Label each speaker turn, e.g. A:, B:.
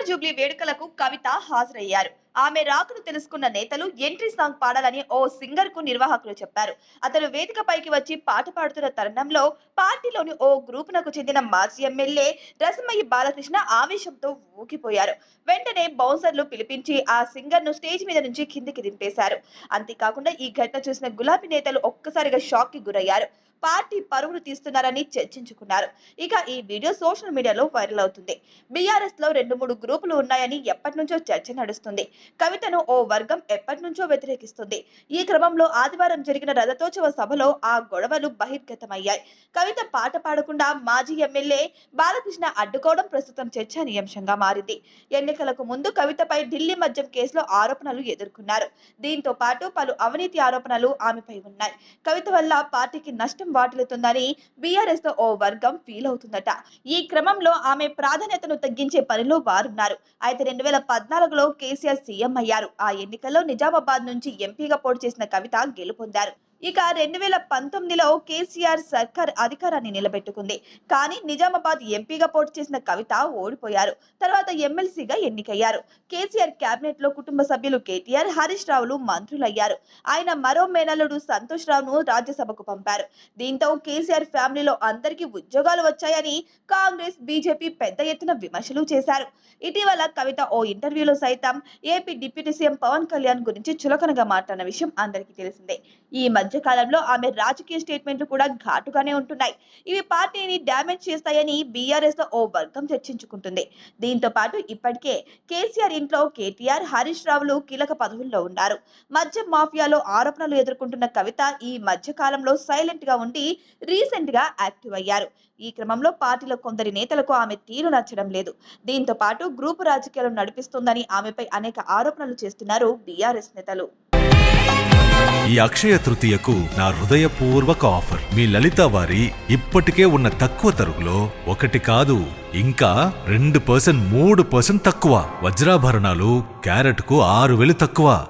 A: Entry వేడుకలకు కవిత హాజరయ్యారు. ఆమె రాకను తెలుసుకున్న నేతలు ఎంట్రీ సాంగ్ పాడాలని ఓ సింగర్కు నిర్వాహకులు చెప్పారు. అతను వేదికపైకి వచ్చి పాట పాడుతున్న తరుణంలో పార్టీలోని ఓ గ్రూపునకు చెందిన మాజీ ఎమ్మెల్యే రసమయ్య బాలకృష్ణ ఆవేశంతో ఊగిపోయారు. వెంటనే బౌన్సర్లు పిలిపించి ఆ సింగర్ను స్టేజ్ మీద నుంచి కిందికి దింపేశారు. అంతేకాకుండా ఈ ఘటన చూసిన గులాబీ నేతలు ఒక్కసారిగా షాక్కి గురయ్యారు. పార్టీ పరుగులు తీస్తున్నారని చర్చించుకున్నారు. ఇక ఈ వీడియో సోషల్ మీడియాలో వైరల్ అవుతుంది. బీఆర్ఎస్లో రెండు మూడు గ్రూపులు ఉన్నాయని ఎప్పటి నుంచో చర్చ నడుస్తుంది. కవితను ఓ వర్గం ఎప్పటి నుంచో వ్యతిరేకిస్తుంది. ఈ క్రమంలో ఆదివారం జరిగిన రథతోత్సవ సభలో ఆ గొడవలు బహిర్గతమయ్యాయి. కవిత పాట పాడకుండా మాజీ ఎమ్మెల్యే బాలకృష్ణ అడ్డుకోవడం ప్రస్తుతం చర్చనీయాంశంగా మారింది. ఎన్నికలకు ముందు కవితపై ఢిల్లీ మద్యం కేసులో ఆరోపణలు ఎదుర్కొన్నారు. దీంతో పాటు పలు అవినీతి ఆరోపణలు ఆమెపై ఉన్నాయి. కవిత వల్ల పార్టీకి నష్టం వాటిల్లుతుందని బీఆర్ఎస్ ఓ వర్గం ఫీల్ అవుతుందట. ఈ క్రమంలో ఆమె ప్రాధాన్యతను తగ్గించే పనిలో వారున్నారు. అయితే రెండు వేల పద్నాలుగులో కేసీఆర్ సీఎం అయ్యారు. ఆ ఎన్నికల్లో నిజామాబాద్ నుంచి ఎంపీగా పోటీ చేసిన కవిత గెలుపొందారు. ఇక రెండు వేల పంతొమ్మిదిలో కేసీఆర్ సర్కార్ అధికారాన్ని నిలబెట్టుకుంది. కానీ నిజామాబాద్ ఎంపీగా పోటీ చేసిన కవిత ఓడిపోయారు. తర్వాత ఎమ్మెల్సీగా ఎన్నికయ్యారు. కేసీఆర్ కేబినెట్లో కుటుంబ సభ్యులు కేటీఆర్ హరీష్ రావులు మంత్రులయ్యారు. ఆయన మరో మేనల్లుడు సంతోష్ రావును రాజ్యసభకు పంపారు. దీంతో కేసీఆర్ ఫ్యామిలీలో అందరికీ ఉద్యోగాలు వచ్చాయని కాంగ్రెస్ బీజేపీ పెద్ద ఎత్తున విమర్శలు చేశారు. ఇటీవల కవిత ఓ ఇంటర్వ్యూలో సైతం AP deputy CM Pawan Kalyan గురించి చులకనగా మాట్లాడిన విషయం అందరికీ తెలిసిందే. ఈ మధ్య మధ్యకాలంలో ఆమె రాజకీయ స్టేట్మెంట్లు కూడా ఘాటుగానే ఉంటున్నాయి. ఇవి పార్టీని డ్యామేజ్ చేస్తాయని బీఆర్ఎస్లో ఓ వర్గం చర్చించుకుంటుంది. దీంతో పాటు ఇప్పటికే కేసీఆర్ ఇంట్లో కేటీఆర్ హరీష్ రావులు కీలక పదవుల్లో ఉన్నారు. మద్యం మాఫియాలో ఆరోపణలు ఎదుర్కొంటున్న కవిత ఈ మధ్యకాలంలో సైలెంట్గా ఉండి రీసెంట్గా యాక్టివ్ అయ్యారు. ఈ క్రమంలో పార్టీలో కొందరి నేతలకు ఆమె తీరు నచ్చడం లేదు. దీంతో పాటు గ్రూపు రాజకీయాలు నడిపిస్తుందని ఆమెపై అనేక ఆరోపణలు చేస్తున్నారు బీఆర్ఎస్ నేతలు.
B: ఈ అక్షయ తృతీయకు నా హృదయపూర్వక ఆఫర్. మీ లలిత వారి ఇప్పటికే ఉన్న తక్కువ తరుగులో ఒకటి కాదు ఇంకా రెండు పర్సెంట్ మూడు పర్సెంట్ తక్కువ. వజ్రాభరణాలు క్యారెట్కు ఆరు వేలు తక్కువ.